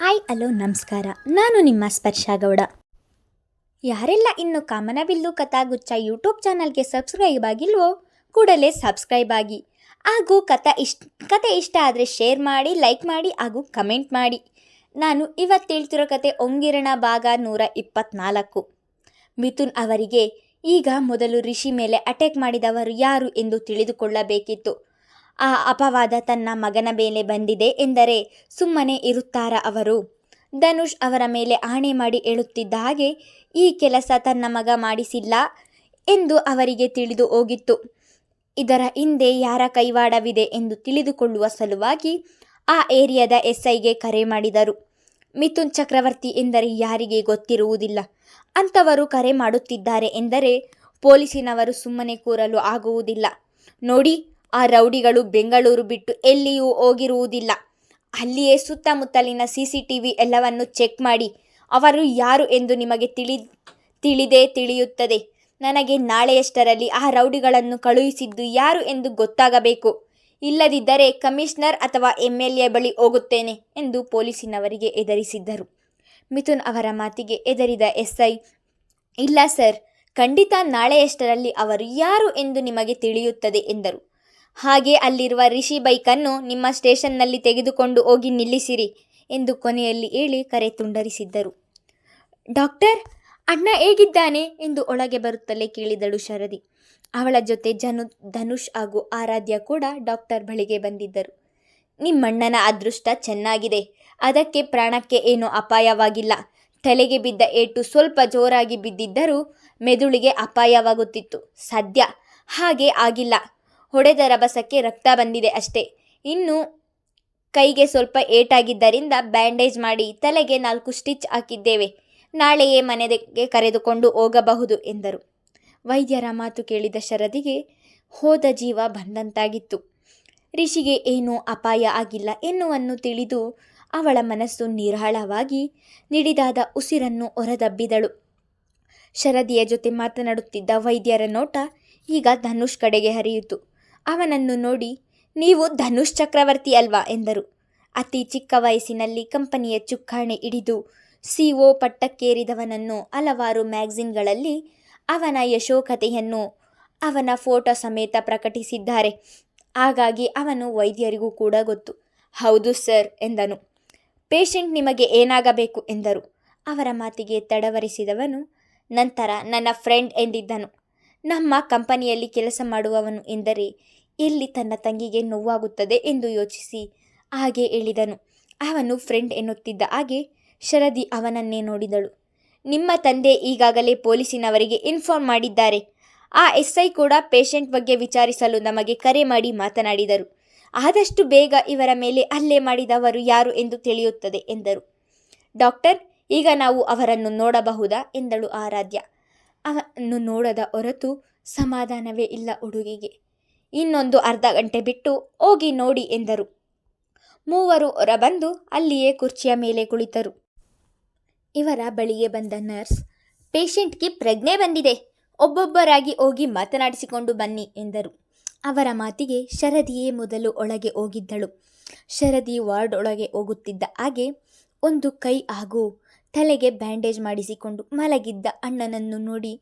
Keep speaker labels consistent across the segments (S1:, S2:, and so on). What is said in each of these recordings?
S1: Hi hello ನಮಸ್ಕಾರ. ನಾನು ನಿಮ್ಮ ಸ್ಪರ್ಶ ಗೌಡ. ಯಾರೆಲ್ಲ ಇನ್ನು ಕಾಮನಬಿಲ್ಲು ಕಥಾಗುಚ್ಛ ಯೂಟ್ಯೂಬ್ ಚಾನಲ್ಗೆ ಸಬ್ಸ್ಕ್ರೈಬ್ ಆಗಿಲ್ವೋ, ಕೂಡಲೇ ಸಬ್ಸ್ಕ್ರೈಬ್ ಆಗಿ. ಹಾಗೂ ಕಥ ಇಷ್ಟ ಕತೆ ಇಷ್ಟ ಆದರೆ ಶೇರ್ ಮಾಡಿ, ಲೈಕ್ ಮಾಡಿ ಹಾಗೂ ಕಮೆಂಟ್ ಮಾಡಿ. ನಾನು ಇವತ್ತು ಹೇಳ್ತಿರೋ ಕತೆ ಒಂಗಿರಣ ಭಾಗ ನೂರ ಇಪ್ಪತ್ನಾಲ್ಕು. ಮಿಥುನ್ ಅವರಿಗೆ ಈಗ ಮೊದಲು ರಿಷಿ ಮೇಲೆ ಅಟ್ಯಾಕ್ ಮಾಡಿದವರು ಯಾರು ಎಂದು ತಿಳಿದುಕೊಳ್ಳಬೇಕಿತ್ತು. ಆ ಅಪವಾದ ತನ್ನ ಮಗನ ಮೇಲೆ ಬಂದಿದೆ ಎಂದರೆ ಸುಮ್ಮನೆ ಇರುತ್ತಾರ ಅವರು? ಧನುಷ್ ಅವರ ಮೇಲೆ ಆಣೆ ಮಾಡಿ ಹೇಳುತ್ತಿದ್ದ ಹಾಗೆ, ಈ ಕೆಲಸ ತನ್ನ ಮಗ ಮಾಡಿಸಿಲ್ಲ ಎಂದು ಅವರಿಗೆ ತಿಳಿದು ಹೋಗಿತ್ತು. ಇದರ ಹಿಂದೆ ಯಾರ ಕೈವಾಡವಿದೆ ಎಂದು ತಿಳಿದುಕೊಳ್ಳುವ ಸಲುವಾಗಿ ಆ ಏರಿಯಾದ ಎಸ್ಐಗೆ ಕರೆ ಮಾಡಿದರು. ಮಿಥುನ್ ಚಕ್ರವರ್ತಿ ಎಂದರೆ ಯಾರಿಗೆ ಗೊತ್ತಿರುವುದಿಲ್ಲ. ಅಂಥವರು ಕರೆ ಮಾಡುತ್ತಿದ್ದಾರೆ ಎಂದರೆ ಪೊಲೀಸಿನವರು ಸುಮ್ಮನೆ ಕೂರಲು ಆಗುವುದಿಲ್ಲ. ನೋಡಿ ಆ ರೌಡಿಗಳು ಬೆಂಗಳೂರು ಬಿಟ್ಟು ಎಲ್ಲಿಯೂ ಹೋಗಿರುವುದಿಲ್ಲ. ಅಲ್ಲಿಯೇ ಸುತ್ತಮುತ್ತಲಿನ ಸಿ ಸಿ ಟಿ ವಿ ಎಲ್ಲವನ್ನು ಚೆಕ್ ಮಾಡಿ. ಅವರು ಯಾರು ಎಂದು ನಿಮಗೆ ತಿಳಿ, ತಿಳಿದೇ ತಿಳಿಯುತ್ತದೆ. ನನಗೆ ನಾಳೆಯಷ್ಟರಲ್ಲಿ ಆ ರೌಡಿಗಳನ್ನು ಕಳುಹಿಸಿದ್ದು ಯಾರು ಎಂದು ಗೊತ್ತಾಗಬೇಕು. ಇಲ್ಲದಿದ್ದರೆ ಕಮಿಷನರ್ ಅಥವಾ ಎಂ ಎಲ್ ಎ ಬಳಿ ಹೋಗುತ್ತೇನೆ ಎಂದು ಪೊಲೀಸಿನವರಿಗೆ ಎದರಿಸಿದ್ದರು ಮಿಥುನ್ ಅವರ ಮಾತಿಗೆ ಎದರಿದ ಎಸ್ ಐ ಇಲ್ಲ ಸರ್, ಖಂಡಿತ ನಾಳೆಯಷ್ಟರಲ್ಲಿ ಅವರು ಯಾರು ಎಂದು ನಿಮಗೆ ತಿಳಿಯುತ್ತದೆ ಎಂದರು. ಹಾಗೆ ಅಲ್ಲಿರುವ ರಿಷಿ ಬೈಕನ್ನು ನಿಮ್ಮ ಸ್ಟೇಷನ್ನಲ್ಲಿ ತೆಗೆದುಕೊಂಡು ಹೋಗಿ ನಿಲ್ಲಿಸಿರಿ ಎಂದು ಕೊನೆಯಲ್ಲಿ ಹೇಳಿ ಕರೆ ತುಂಡರಿಸಿದ್ದರು. ಡಾಕ್ಟರ್, ಅಣ್ಣ ಹೇಗಿದ್ದಾನೆ ಎಂದು ಒಳಗೆ ಬರುತ್ತಲೇ ಕೇಳಿದಳು ಶರದಿ. ಅವಳ ಜೊತೆ ಜನು, ಧನುಷ್ ಹಾಗೂ ಆರಾಧ್ಯ ಕೂಡ ಡಾಕ್ಟರ್ ಬಳಿಗೆ ಬಂದಿದ್ದರು. ನಿಮ್ಮಣ್ಣನ ಅದೃಷ್ಟ ಚೆನ್ನಾಗಿದೆ. ಅದಕ್ಕೆ ಪ್ರಾಣಕ್ಕೆ ಏನೂ ಅಪಾಯವಾಗಿಲ್ಲ. ತಲೆಗೆ ಬಿದ್ದ ಏಟು ಸ್ವಲ್ಪ ಜೋರಾಗಿ ಬಿದ್ದಿದ್ದರೂ ಮೆದುಳಿಗೆ ಅಪಾಯವಾಗುತ್ತಿತ್ತು. ಸದ್ಯ ಹಾಗೆ ಆಗಿಲ್ಲ. ಹೊಡೆದ ರಭಸಕ್ಕೆ ರಕ್ತ ಬಂದಿದೆ ಅಷ್ಟೇ. ಇನ್ನು ಕೈಗೆ ಸ್ವಲ್ಪ ಏಟಾಗಿದ್ದರಿಂದ ಬ್ಯಾಂಡೇಜ್ ಮಾಡಿ ತಲೆಗೆ ನಾಲ್ಕು ಸ್ಟಿಚ್ ಹಾಕಿದ್ದೇವೆ. ನಾಳೆಯೇ ಮನೆಗೆ ಕರೆದುಕೊಂಡು ಹೋಗಬಹುದು ಎಂದರು. ವೈದ್ಯರ ಮಾತು ಕೇಳಿದ ಶರದಿಗೆ ಹೋದ ಜೀವ ಬಂದಂತಾಗಿತ್ತು. ರಿಷಿಗೆ ಏನೂ ಅಪಾಯ ಆಗಿಲ್ಲ ಎನ್ನುವನ್ನು ತಿಳಿದು ಅವಳ ಮನಸ್ಸು ನಿರಾಳವಾಗಿ ನಿಡಿದಾದ ಉಸಿರನ್ನು ಹೊರದಬ್ಬಿದಳು. ಶರದಿಯ ಜೊತೆ ಮಾತನಾಡುತ್ತಿದ್ದ ವೈದ್ಯರ ನೋಟ ಈಗ ಧನುಷ್ ಕಡೆಗೆ ಹರಿಯಿತು. ಅವನನ್ನು ನೋಡಿ, ನೀವು ಧನುಷ್ ಚಕ್ರವರ್ತಿ ಅಲ್ವಾ? ಎಂದರು. ಅತಿ ಚಿಕ್ಕ ವಯಸ್ಸಿನಲ್ಲಿ ಕಂಪನಿಯ ಚುಕ್ಕಾಣಿ ಹಿಡಿದು ಸಿಒ ಪಟ್ಟಕ್ಕೇರಿದವನನ್ನು ಹಲವಾರು ಮ್ಯಾಗ್ಝಿನ್ಗಳಲ್ಲಿ ಅವನ ಯಶೋಕತೆಯನ್ನು ಅವನ ಫೋಟೋ ಸಮೇತ ಪ್ರಕಟಿಸಿದ್ದಾರೆ. ಹಾಗಾಗಿ ಅವನು ವೈದ್ಯರಿಗೂ ಕೂಡ ಗೊತ್ತು. ಹೌದು ಸರ್, ಎಂದನು. ಪೇಷಂಟ್ ನಿಮಗೆ ಏನಾಗಬೇಕು? ಎಂದರು. ಅವರ ಮಾತಿಗೆ ತಡವರಿಸಿದವನು ನಂತರ, ನನ್ನ ಫ್ರೆಂಡ್ ಎಂದಿದ್ದನು. ನಮ್ಮ ಕಂಪನಿಯಲ್ಲಿ ಕೆಲಸ ಮಾಡುವವನು ಎಂದರೆ ಎಲ್ಲಿ ತನ್ನ ತಂಗಿಗೆ ನೋವಾಗುತ್ತದೆ ಎಂದು ಯೋಚಿಸಿ. ಹಾಗೆ ಹೇಳಿದನು. ಅವನು ಫ್ರೆಂಡ್ ಎನ್ನುತ್ತಿದ್ದ ಹಾಗೆ ಶರದಿ ಅವನನ್ನೇ ನೋಡಿದಳು. ನಿಮ್ಮ ತಂದೆ ಈಗಾಗಲೇ ಪೊಲೀಸಿನವರಿಗೆ ಇನ್ಫಾರ್ಮ್ ಮಾಡಿದ್ದಾರೆ. ಆ ಎಸ್ ಐ ಕೂಡ ಪೇಷಂಟ್ ಬಗ್ಗೆ ವಿಚಾರಿಸಲು ನಮಗೆ ಕರೆ ಮಾಡಿ ಮಾತನಾಡಿದರು. ಆದಷ್ಟು ಬೇಗ ಇವರ ಮೇಲೆ ಹಲ್ಲೆ ಮಾಡಿದವರು ಯಾರು ಎಂದು ತಿಳಿಯುತ್ತದೆ ಎಂದರು. ಡಾಕ್ಟರ್, ಈಗ ನಾವು ಅವರನ್ನು ನೋಡಬಹುದಾ? ಎಂದಳು ಆರಾಧ್ಯ. ಅವನ್ನು ನೋಡದ ಹೊರತು ಸಮಾಧಾನವೇ ಇಲ್ಲ ಹುಡುಗಿಗೆ. ಇನ್ನೊಂದು ಅರ್ಧ ಗಂಟೆ ಬಿಟ್ಟು ಹೋಗಿ ನೋಡಿ ಎಂದರು. ಮೂವರು ಹೊರಬಂದು ಅಲ್ಲಿಯೇ ಕುರ್ಚಿಯ ಮೇಲೆ ಕುಳಿತರು. ಇವರ ಬಳಿಗೆ ಬಂದ ನರ್ಸ್, ಪೇಷಂಟ್ಗೆ ಪ್ರಜ್ಞೆ ಬಂದಿದೆ. ಒಬ್ಬೊಬ್ಬರಾಗಿ ಹೋಗಿ ಮಾತನಾಡಿಸಿಕೊಂಡು ಬನ್ನಿ ಎಂದರು. ಅವರ ಮಾತಿಗೆ ಶರದಿಯೇ ಮೊದಲು ಒಳಗೆ ಹೋಗಿದ್ದಳು. ಶರದಿ ವಾರ್ಡ್ ಒಳಗೆ ಹೋಗುತ್ತಿದ್ದ ಹಾಗೆ ಒಂದು ಕೈ ಹಾಗೂ ತಲೆಗೆ ಬ್ಯಾಂಡೇಜ್ ಮಾಡಿಸಿಕೊಂಡು ಮಲಗಿದ್ದ ಅಣ್ಣನನ್ನು ನೋಡಿ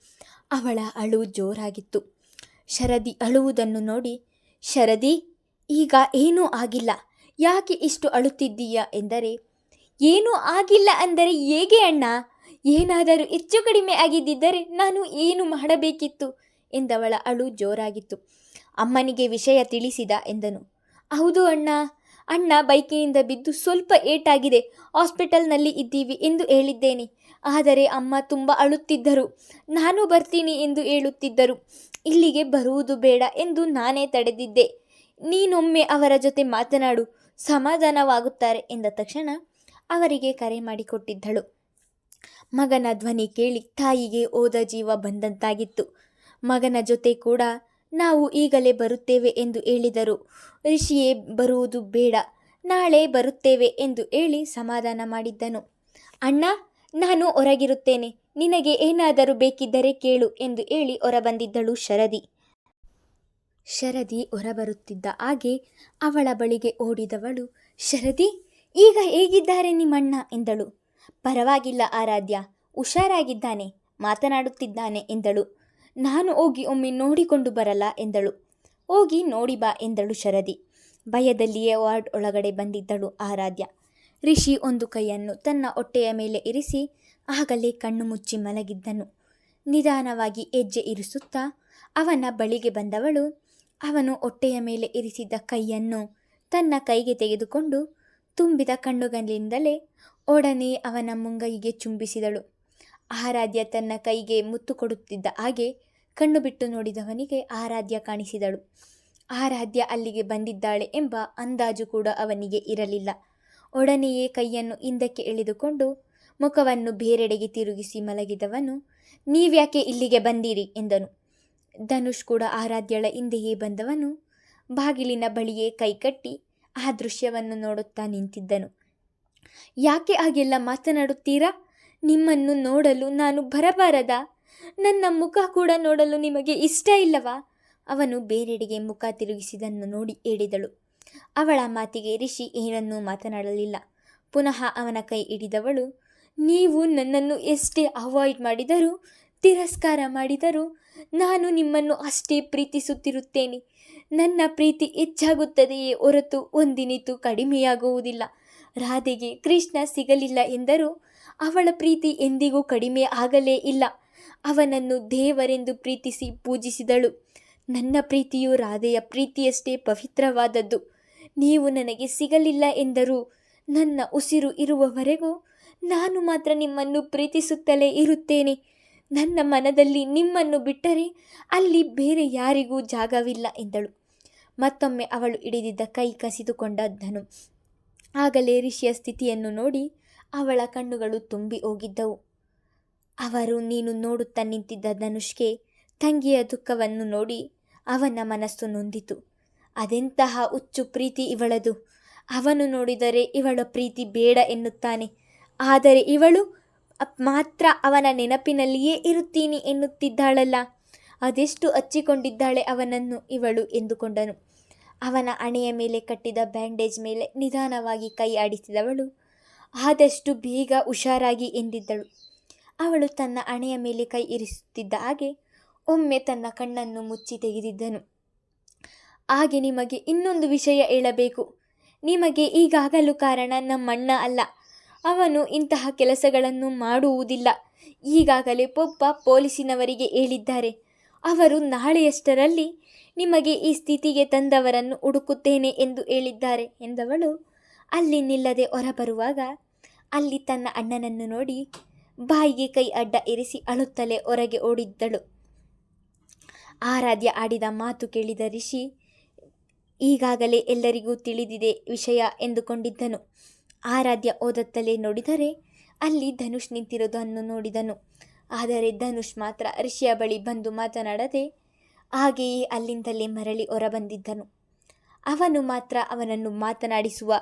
S1: ಅವಳ ಅಳು ಜೋರಾಗಿತ್ತು. ಶರದಿ ಅಳುವುದನ್ನು ನೋಡಿ, ಶರದಿ, ಈಗ ಏನೂ ಆಗಿಲ್ಲ. ಯಾಕೆ ಇಷ್ಟು ಅಳುತ್ತಿದ್ದೀಯ? ಎಂದರೆ, ಏನೂ ಆಗಿಲ್ಲ ಅಂದರೆ ಹೇಗೆ ಅಣ್ಣ? ಏನಾದರೂ ಹೆಚ್ಚು ಕಡಿಮೆ ಆಗಿದ್ದಿದ್ದರೆ ನಾನು ಏನು ಮಾಡಬೇಕಿತ್ತು? ಎಂದವಳ ಅಳು ಜೋರಾಗಿತ್ತು. ಅಮ್ಮನಿಗೆ ವಿಷಯ ತಿಳಿಸಿದ ಎಂದನು. ಹೌದು ಅಣ್ಣ ಅಣ್ಣ ಬೈಕಿನಿಂದ ಬಿದ್ದು ಸ್ವಲ್ಪ ಏಟಾಗಿದೆ. ಹಾಸ್ಪಿಟಲ್ನಲ್ಲಿ ಇದ್ದೀವಿ ಎಂದು ಹೇಳಿದ್ದೇನೆ. ಆದರೆ ಅಮ್ಮ ತುಂಬ ಅಳುತ್ತಿದ್ದರು. ನಾನು ಬರ್ತೀನಿ ಎಂದು ಹೇಳುತ್ತಿದ್ದರು. ಇಲ್ಲಿಗೆ ಬರುವುದು ಬೇಡ ಎಂದು ನಾನೇ ತಡೆದಿದ್ದೆ. ನೀನೊಮ್ಮೆ ಅವರ ಜೊತೆ ಮಾತನಾಡು. ಸಮಾಧಾನವಾಗುತ್ತಾರೆ ಎಂದ ತಕ್ಷಣ ಅವರಿಗೆ ಕರೆ ಮಾಡಿಕೊಟ್ಟಿದ್ದಳು. ಮಗನ ಧ್ವನಿ ಕೇಳಿ ತಾಯಿಗೆ ಓದ ಜೀವ ಬಂದಂತಾಗಿತ್ತು. ಮಗನ ಜೊತೆ ಕೂಡ ನಾವು ಈಗಲೇ ಬರುತ್ತೇವೆ ಎಂದು ಹೇಳಿದರು. ಋಷಿಯೇ, ಬರುವುದು ಬೇಡ. ನಾಳೆ ಬರುತ್ತೇವೆ ಎಂದು ಹೇಳಿ ಸಮಾಧಾನ ಮಾಡಿದ್ದನು. ಅಣ್ಣ, ನಾನು ಹೊರಗಿರುತ್ತೇನೆ. ನಿನಗೆ ಏನಾದರೂ ಬೇಕಿದ್ದರೆ ಕೇಳು ಎಂದು ಹೇಳಿ ಹೊರಬಂದಿದ್ದಳು ಶರದಿ. ಶರದಿ ಹೊರಬರುತ್ತಿದ್ದ ಹಾಗೆ ಅವಳ ಬಳಿಗೆ ಓಡಿದವಳು, ಶರದಿ, ಈಗ ಹೇಗಿದ್ದಾರೆ ನಿಮ್ಮಣ್ಣ? ಎಂದಳು. ಪರವಾಗಿಲ್ಲ ಆರಾಧ್ಯ, ಹುಷಾರಾಗಿದ್ದಾನೆ, ಮಾತನಾಡುತ್ತಿದ್ದಾನೆ, ಎಂದಳು. ನಾನು ಹೋಗಿ ಒಮ್ಮೆ ನೋಡಿಕೊಂಡು ಬರಲ್ಲ ಎಂದಳು. ಹೋಗಿ ನೋಡಿ ಬಾ ಎಂದಳು ಶರದಿ. ಭಯದಲ್ಲಿಯೇ ವಾರ್ಡ್ ಒಳಗಡೆ ಬಂದಿದ್ದಳು ಆರಾಧ್ಯ. ರಿಷಿ ಒಂದು ಕೈಯನ್ನು ತನ್ನ ಹೊಟ್ಟೆಯ ಮೇಲೆ ಇರಿಸಿ ಆಗಲೇ ಕಣ್ಣು ಮುಚ್ಚಿ ಮಲಗಿದ್ದನು. ನಿಧಾನವಾಗಿ ಹೆಜ್ಜೆ ಇರಿಸುತ್ತಾ ಅವನ ಬಳಿಗೆ ಬಂದವಳು ಅವನು ಹೊಟ್ಟೆಯ ಮೇಲೆ ಇರಿಸಿದ್ದ ಕೈಯನ್ನು ತನ್ನ ಕೈಗೆ ತೆಗೆದುಕೊಂಡು ತುಂಬಿದ ಕಣ್ಣುಗಳಿಂದಲೇ ಒಡನೆ ಅವನ ಮುಂಗೈಗೆ ಚುಂಬಿಸಿದಳು. ಆರಾಧ್ಯ ತನ್ನ ಕೈಗೆ ಮುತ್ತು ಕೊಡುತ್ತಿದ್ದ ಹಾಗೆ ಕಣ್ಣು ಬಿಟ್ಟು ನೋಡಿದವನಿಗೆ ಆರಾಧ್ಯ ಕಾಣಿಸಿದಳು. ಆರಾಧ್ಯ ಅಲ್ಲಿಗೆ ಬಂದಿದ್ದಾಳೆ ಎಂಬ ಅಂದಾಜು ಕೂಡ ಅವನಿಗೆ ಇರಲಿಲ್ಲ. ಒಡನೆಯೇ ಕೈಯನ್ನು ಹಿಂದಕ್ಕೆ ಎಳೆದುಕೊಂಡು ಮುಖವನ್ನು ಬೇರೆಡೆಗೆ ತಿರುಗಿಸಿ ಮಲಗಿದವನು, ನೀವ್ಯಾಕೆ ಇಲ್ಲಿಗೆ ಬಂದಿರಿ? ಎಂದನು. ಧನುಷ್ ಕೂಡ ಆರಾಧ್ಯಳ ಹಿಂದೆಯೇ ಬಂದವನು, ಬಾಗಿಲಿನ ಬಳಿಯೇ ಕೈಕಟ್ಟಿ ಆ ದೃಶ್ಯವನ್ನು ನೋಡುತ್ತಾ ನಿಂತಿದ್ದನು. ಯಾಕೆ ಹಾಗೆಲ್ಲ ಮಾತನಾಡುತ್ತೀರಾ? ನಿಮ್ಮನ್ನು ನೋಡಲು ನಾನು ಬರಬಾರದ? ನನ್ನ ಮುಖ ಕೂಡ ನೋಡಲು ನಿಮಗೆ ಇಷ್ಟ ಇಲ್ಲವಾ? ಅವನು ಬೇರೆಡೆಗೆ ಮುಖ ತಿರುಗಿಸಿದನ್ನು ನೋಡಿ ಹೇಳಿದಳು. ಅವಳ ಮಾತಿಗೆ ರಿಷಿ ಏನನ್ನೂ ಮಾತನಾಡಲಿಲ್ಲ. ಪುನಃ ಅವನ ಕೈ ಹಿಡಿದವಳು, ನೀವು ನನ್ನನ್ನು ಎಷ್ಟೇ ಅವಾಯ್ಡ್ ಮಾಡಿದರೂ, ತಿರಸ್ಕಾರ ಮಾಡಿದರೂ, ನಾನು ನಿಮ್ಮನ್ನು ಅಷ್ಟೇ ಪ್ರೀತಿಸುತ್ತಿರುತ್ತೇನೆ. ನನ್ನ ಪ್ರೀತಿ ಹೆಚ್ಚಾಗುತ್ತದೆಯೇ ಹೊರತು ಒಂದಿನಿತು ಕಡಿಮೆಯಾಗುವುದಿಲ್ಲ. ರಾಧೆಗೆ ಕೃಷ್ಣ ಸಿಗಲಿಲ್ಲ ಎಂದರೂ ಅವಳ ಪ್ರೀತಿ ಎಂದಿಗೂ ಕಡಿಮೆ ಆಗಲೇ ಇಲ್ಲ. ಅವನನ್ನು ದೇವರೆಂದು ಪ್ರೀತಿಸಿ ಪೂಜಿಸಿದಳು. ನನ್ನ ಪ್ರೀತಿಯು ರಾಧೆಯ ಪ್ರೀತಿಯಷ್ಟೇ ಪವಿತ್ರವಾದದ್ದು. ನೀವು ನನಗೆ ಸಿಗಲಿಲ್ಲ ಎಂದರೂ ನನ್ನ ಉಸಿರು ಇರುವವರೆಗೂ ನಾನು ಮಾತ್ರ ನಿಮ್ಮನ್ನು ಪ್ರೀತಿಸುತ್ತಲೇ ಇರುತ್ತೇನೆ. ನನ್ನ ಮನದಲ್ಲಿ ನಿಮ್ಮನ್ನು ಬಿಟ್ಟರೆ ಅಲ್ಲಿ ಬೇರೆ ಯಾರಿಗೂ ಜಾಗವಿಲ್ಲ ಎಂದಳು. ಮತ್ತೊಮ್ಮೆ ಅವಳು ಹಿಡಿದಿದ್ದ ಕೈ ಕಸಿದುಕೊಂಡ ಧನು. ಆಗಲೇ ಋಷಿಯ ಸ್ಥಿತಿಯನ್ನು ನೋಡಿ ಅವಳ ಕಣ್ಣುಗಳು ತುಂಬಿ ಹೋಗಿದ್ದವು. ಅವರು, ನೀನು ನೋಡುತ್ತಾ ನಿಂತಿದ್ದ ಧನುಷ್ಗೆ ತಂಗಿಯ ದುಃಖವನ್ನು ನೋಡಿ ಅವನ ಮನಸ್ಸು ನೊಂದಿತು. ಅದೆಂತಹ ಹುಚ್ಚು ಪ್ರೀತಿ ಇವಳದು. ಅವನು ನೋಡಿದರೆ ಇವಳ ಪ್ರೀತಿ ಬೇಡ ಎನ್ನುತ್ತಾನೆ. ಆದರೆ ಇವಳು ಮಾತ್ರ ಅವನ ನೆನಪಿನಲ್ಲಿಯೇ ಇರುತ್ತೀನಿ ಎನ್ನುತ್ತಿದ್ದಾಳಲ್ಲ. ಅದೆಷ್ಟು ಹಚ್ಚಿಕೊಂಡಿದ್ದಾಳೆ ಅವನನ್ನು ಇವಳು ಎಂದುಕೊಂಡನು. ಅವನ ಹಣೆಯ ಮೇಲೆ ಕಟ್ಟಿದ ಬ್ಯಾಂಡೇಜ್ ಮೇಲೆ ನಿಧಾನವಾಗಿ ಕೈ ಆಡಿಸಿದವಳು ಆದಷ್ಟು ಬೇಗ ಹುಷಾರಾಗಿ ಎಂದಿದ್ದಳು. ಅವಳು ತನ್ನ ಹಣೆಯ ಮೇಲೆ ಕೈ ಇರಿಸುತ್ತಿದ್ದ ಹಾಗೆ ಒಮ್ಮೆ ತನ್ನ ಕಣ್ಣನ್ನು ಮುಚ್ಚಿ ತೆಗೆದಿದ್ದನು. ಹಾಗೆ ನಿಮಗೆ ಇನ್ನೊಂದು ವಿಷಯ ಹೇಳಬೇಕು. ನಿಮಗೆ ಈಗಾಗಲೂ ಕಾರಣ ನಮ್ಮಣ್ಣ ಅಲ್ಲ. ಅವನು ಇಂತಹ ಕೆಲಸಗಳನ್ನು ಮಾಡುವುದಿಲ್ಲ. ಈಗಾಗಲೇ ಪೊಪ್ಪ ಪೊಲೀಸಿನವರಿಗೆ ಹೇಳಿದ್ದಾರೆ. ಅವರು ನಾಳೆಯಷ್ಟರಲ್ಲಿ ನಿಮಗೆ ಈ ಸ್ಥಿತಿಗೆ ತಂದವರನ್ನು ಹುಡುಕುತ್ತೇನೆ ಎಂದು ಹೇಳಿದ್ದಾರೆ ಎಂದವಳು ಅಲ್ಲಿ ನಿಲ್ಲದೆ ಹೊರಬರುವಾಗ ಅಲ್ಲಿ ತನ್ನ ಅಣ್ಣನನ್ನು ನೋಡಿ ಬಾಯಿಗೆ ಕೈ ಅಡ್ಡ ಇರಿಸಿ ಅಳುತ್ತಲೇ ಹೊರಗೆ ಓಡಿದ್ದಳು. ಆರಾಧ್ಯ ಆಡಿದ ಮಾತು ಕೇಳಿದ ರಿಷಿ, ಈಗಾಗಲೇ ಎಲ್ಲರಿಗೂ ತಿಳಿದಿದೆ ವಿಷಯ ಎಂದುಕೊಂಡಿದ್ದನು. ಆರಾಧ್ಯ ಓದತ್ತಲೇ ನೋಡಿದರೆ ಅಲ್ಲಿ ಧನುಷ್ ನಿಂತಿರುವುದನ್ನು ನೋಡಿದನು. ಆದರೆ ಧನುಷ್ ಮಾತ್ರ ಋಷಿಯ ಬಳಿ ಬಂದು ಮಾತನಾಡದೆ ಹಾಗೆಯೇ ಅಲ್ಲಿಂದಲೇ ಮರಳಿ ಹೊರಬಂದಿದ್ದನು. ಅವನು ಮಾತ್ರ ಅವನನ್ನು ಮಾತನಾಡಿಸುವ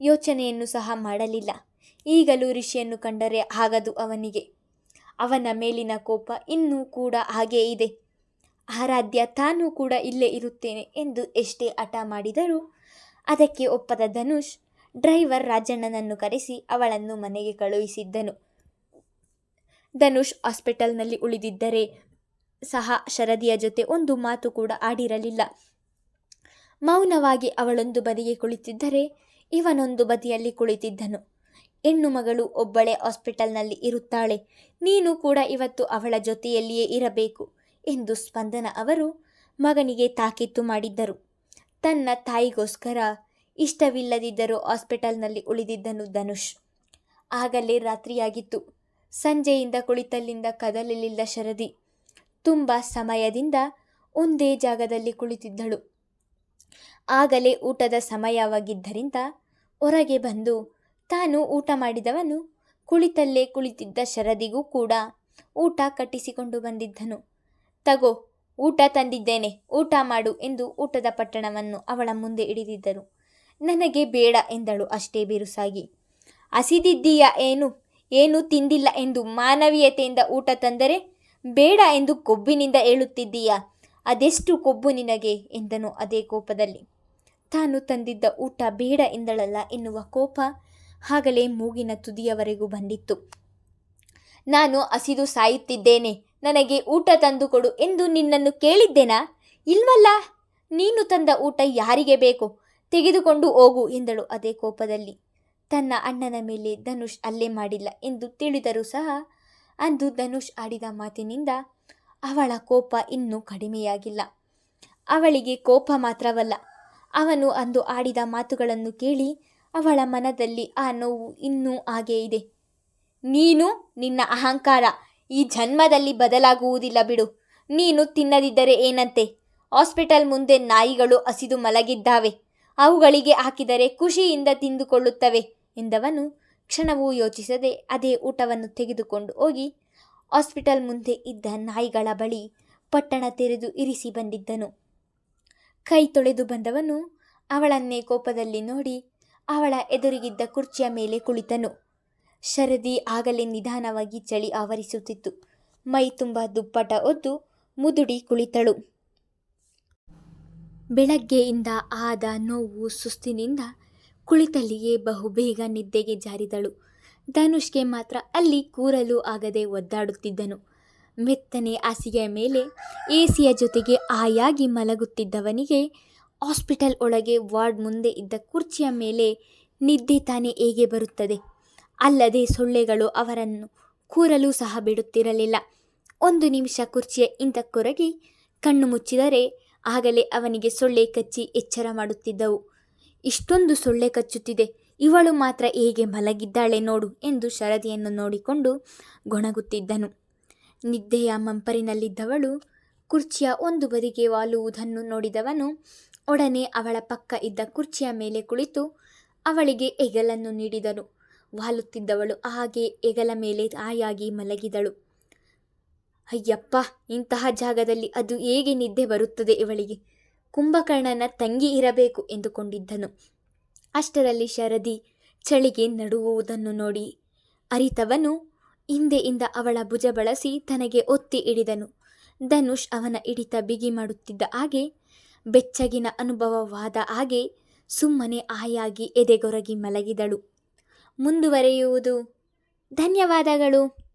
S1: ಯೋಚನೆಯನ್ನು ಸಹ ಮಾಡಲಿಲ್ಲ. ಈಗಲೂ ಋಷಿಯನ್ನು ಕಂಡರೆ ಆಗದು ಅವನಿಗೆ. ಅವನ ಮೇಲಿನ ಕೋಪ ಇನ್ನೂ ಕೂಡ ಹಾಗೇ ಇದೆ. ಆರಾಧ್ಯ ತಾನೂ ಕೂಡ ಇಲ್ಲೇ ಇರುತ್ತೇನೆ ಎಂದು ಎಷ್ಟೇ ಹಠ ಮಾಡಿದರೂ ಅದಕ್ಕೆ ಒಪ್ಪದ ಧನುಷ್ ಡ್ರೈವರ್ ರಾಜಣ್ಣನನ್ನು ಕರೆಸಿ ಅವಳನ್ನು ಮನೆಗೆ ಕಳುಹಿಸಿದ್ದನು. ಧನುಷ್ ಹಾಸ್ಪಿಟಲ್ನಲ್ಲಿ ಉಳಿದಿದ್ದರೆ ಸಹ ಶರದಿಯ ಜೊತೆ ಒಂದು ಮಾತು ಕೂಡ ಆಡಿರಲಿಲ್ಲ. ಮೌನವಾಗಿ ಅವಳೊಂದು ಬದಿಗೆ ಕುಳಿತಿದ್ದರೆ ಇವನೊಂದು ಬದಿಯಲ್ಲಿ ಕುಳಿತಿದ್ದನು. ಹೆಣ್ಣು ಮಗಳು ಒಬ್ಬಳೇ ಹಾಸ್ಪಿಟಲ್ನಲ್ಲಿ ಇರುತ್ತಾಳೆ. ನೀನು ಕೂಡ ಇವತ್ತು ಅವಳ ಜೊತೆಯಲ್ಲಿಯೇ ಇರಬೇಕು ಎಂದು ಸ್ಪಂದನ ಅವರು ಮಗನಿಗೆ ತಾಕೀತು ಮಾಡಿದ್ದರು. ತನ್ನ ತಾಯಿಗೋಸ್ಕರ ಇಷ್ಟವಿಲ್ಲದಿದ್ದರೂ ಹಾಸ್ಪಿಟಲ್ನಲ್ಲಿ ಉಳಿದಿದ್ದನು ಧನುಷ್. ಆಗಲೇ ರಾತ್ರಿಯಾಗಿತ್ತು. ಸಂಜೆಯಿಂದ ಕುಳಿತಲ್ಲಿಂದ ಕದಲಲಿಲ್ಲ ಶರದಿ ತುಂಬ ಸಮಯದಿಂದ ಒಂದೇ ಜಾಗದಲ್ಲಿ ಕುಳಿತಿದ್ದಳು. ಆಗಲೇ ಊಟದ ಸಮಯವಾಗಿದ್ದರಿಂದ ಹೊರಗೆ ಬಂದು ತಾನು ಊಟ ಮಾಡಿದವನು ಕುಳಿತಲ್ಲೇ ಕುಳಿತಿದ್ದ ಶರದಿಗೂ ಕೂಡ ಊಟ ಕಟ್ಟಿಸಿಕೊಂಡು ಬಂದಿದ್ದನು. ತಗೋ, ಊಟ ತಂದಿದ್ದೇನೆ, ಊಟ ಮಾಡು ಎಂದು ಊಟದ ಪಟ್ಟಣವನ್ನು ಅವಳ ಮುಂದೆ ಹಿಡಿದಿದ್ದರು ನನಗೆ ಬೇಡ ಎಂದಳು ಅಷ್ಟೇ ಬಿರುಸಾಗಿ. ಹಸಿದಿದ್ದೀಯ ಏನು? ಏನು ತಿಂದಿಲ್ಲ ಎಂದು ಮಾನವೀಯತೆಯಿಂದ ಊಟ ತಂದರೆ ಬೇಡ ಎಂದು ಕೊಬ್ಬಿನಿಂದ ಹೇಳುತ್ತಿದ್ದೀಯ? ಅದೆಷ್ಟು ಕೊಬ್ಬು ನಿನಗೆ? ಎಂದನು ಅದೇ ಕೋಪದಲ್ಲಿ. ತಾನು ತಂದಿದ್ದ ಊಟ ಬೇಡ ಎಂದಳಲ್ಲ ಎನ್ನುವ ಕೋಪ ಆಗಲೇ ಮೂಗಿನ ತುದಿಯವರೆಗೂ ಬಂದಿತ್ತು. ನಾನು ಹಸಿದು ಸಾಯುತ್ತಿದ್ದೇನೆ. ನನಗೆ ಊಟ ತಂದುಕೊಡು ಎಂದು ನಿನ್ನನ್ನು ಕೇಳಿದ್ದೇನಾ? ಇಲ್ವಲ್ಲ, ನೀನು ತಂದ ಊಟ ಯಾರಿಗೆ ಬೇಕು? ತೆಗೆದುಕೊಂಡು ಹೋಗು ಎಂದಳು ಅದೇ ಕೋಪದಲ್ಲಿ. ತನ್ನ ಅಣ್ಣನ ಮೇಲೆ ಧನುಷ್ ಅಲ್ಲೇ ಮಾಡಿಲ್ಲ ಎಂದು ತಿಳಿದರೂ ಸಹ ಅಂದು ಧನುಷ್ ಆಡಿದ ಮಾತಿನಿಂದ ಅವಳ ಕೋಪ ಇನ್ನೂ ಕಡಿಮೆಯಾಗಿಲ್ಲ. ಅವಳಿಗೆ ಕೋಪ ಮಾತ್ರವಲ್ಲ, ಅವನು ಅಂದು ಆಡಿದ ಮಾತುಗಳನ್ನು ಕೇಳಿ ಅವಳ ಮನದಲ್ಲಿ ಆ ನೋವು ಇನ್ನೂ ಹಾಗೇ ಇದೆ. ನೀನು ನಿನ್ನ ಅಹಂಕಾರ ಈ ಜನ್ಮದಲ್ಲಿ ಬದಲಾಗುವುದಿಲ್ಲ ಬಿಡು. ನೀನು ತಿನ್ನದಿದ್ದರೆ ಏನಂತೆ? ಹಾಸ್ಪಿಟಲ್ ಮುಂದೆ ನಾಯಿಗಳು ಹಸಿದು ಮಲಗಿದ್ದಾವೆ. ಅವುಗಳಿಗೆ ಹಾಕಿದರೆ ಖುಷಿಯಿಂದ ತಿಂದುಕೊಳ್ಳುತ್ತವೆ ಎಂದವನು ಕ್ಷಣವೂ ಯೋಚಿಸದೆ ಅದೇ ಊಟವನ್ನು ತೆಗೆದುಕೊಂಡು ಹೋಗಿ ಹಾಸ್ಪಿಟಲ್ ಮುಂದೆ ಇದ್ದ ನಾಯಿಗಳ ಬಳಿ ಪಟ್ಟಣ ತೆರೆದು ಇರಿಸಿ ಬಂದಿದ್ದನು. ಕೈ ತೊಳೆದು ಬಂದವನು ಅವಳನ್ನೇ ಕೋಪದಲ್ಲಿ ನೋಡಿ ಅವಳ ಎದುರಿಗಿದ್ದ ಕುರ್ಚಿಯ ಮೇಲೆ ಕುಳಿತನು. ಶರದಿ ಆಗಲೇ ನಿಧಾನವಾಗಿ ಚಳಿ ಆವರಿಸುತ್ತಿತ್ತು. ಮೈ ತುಂಬ ದುಪ್ಪಟ ಒದ್ದು ಮುದುಡಿ ಕುಳಿತಳು. ಬೆಳಗ್ಗೆಯಿಂದ ಆದ ನೋವು ಸುಸ್ತಿನಿಂದ ಕುಳಿತಲ್ಲಿಯೇ ಬಹುಬೇಗ ನಿದ್ದೆಗೆ ಜಾರಿದಳು. ಧನುಷ್ಗೆ ಮಾತ್ರ ಅಲ್ಲಿ ಕೂರಲು ಆಗದೆ ಒದ್ದಾಡುತ್ತಿದ್ದನು. ಮೆತ್ತನೆ ಹಾಸಿಗೆಯ ಮೇಲೆ ಎಸಿಯ ಜೊತೆಗೆ ಆಯಾಗಿ ಮಲಗುತ್ತಿದ್ದವನಿಗೆ ಹಾಸ್ಪಿಟಲ್ ಒಳಗೆ ವಾರ್ಡ್ ಮುಂದೆ ಇದ್ದ ಕುರ್ಚಿಯ ಮೇಲೆ ನಿದ್ದೆ ತಾನೇ ಹೇಗೆ ಬರುತ್ತದೆ? ಅಲ್ಲದೆ ಸೊಳ್ಳೆಗಳು ಅವರನ್ನು ಕೂರಲು ಸಹ ಬಿಡುತ್ತಿರಲಿಲ್ಲ. ಒಂದು ನಿಮಿಷ ಕುರ್ಚಿಯ ಹಿಂದಕ್ಕೊರಗಿ ಕಣ್ಣು ಮುಚ್ಚಿದರೆ ಆಗಲೇ ಅವನಿಗೆ ಸೊಳ್ಳೆ ಕಚ್ಚಿ ಎಚ್ಚರ ಮಾಡುತ್ತಿದ್ದವು. ಇಷ್ಟೊಂದು ಸೊಳ್ಳೆ ಕಚ್ಚುತ್ತಿದೆ, ಇವಳು ಮಾತ್ರ ಹೇಗೆ ಮಲಗಿದ್ದಾಳೆ ನೋಡು ಎಂದು ಶರದಿಯನ್ನು ನೋಡಿಕೊಂಡು ಗೊಣಗುತ್ತಿದ್ದನು. ನಿದ್ದೆಯ ಮಂಪರಿನಲ್ಲಿದ್ದವಳು ಕುರ್ಚಿಯ ಒಂದು ಬದಿಗೆ ವಾಲುವುದನ್ನು ನೋಡಿದವನು ಒಡನೆ ಅವಳ ಪಕ್ಕ ಇದ್ದ ಕುರ್ಚಿಯ ಮೇಲೆ ಕುಳಿತು ಅವಳಿಗೆ ಎಗಲನ್ನು ನೀಡಿದನು. ವಾಲುತ್ತಿದ್ದವಳು ಹಾಗೆ ಎಗಲ ಮೇಲೆ ತಾಯಾಗಿ ಮಲಗಿದಳು. ಅಯ್ಯಪ್ಪ, ಇಂತಹ ಜಾಗದಲ್ಲಿ ಅದು ಹೇಗೆ ನಿದ್ದೆ ಬರುತ್ತದೆ ಇವಳಿಗೆ? ಕುಂಭಕರ್ಣನ ತಂಗಿ ಇರಬೇಕು ಎಂದುಕೊಂಡಿದ್ದನು. ಅಷ್ಟರಲ್ಲಿ ಶರದಿ ಚಳಿಗೆ ನಡುವುದನ್ನು ನೋಡಿ ಅರಿತವನು. ಹಿಂದೆಯಿಂದ ಅವಳ ಭುಜ ಬಳಸಿ ತನಗೆ ಒತ್ತಿ ಹಿಡಿದನು. ಧನುಷ್ ಅವನ ಹಿಡಿತ ಬಿಗಿ ಮಾಡುತ್ತಿದ್ದ ಹಾಗೆ ಬೆಚ್ಚಗಿನ ಅನುಭವವಾದ ಹಾಗೆ ಸುಮ್ಮನೆ ಆಯಾಗಿ ಎದೆಗೊರಗಿ ಮಲಗಿದಳು. ಮುಂದುವರೆಯುವುದು. ಧನ್ಯವಾದಗಳು.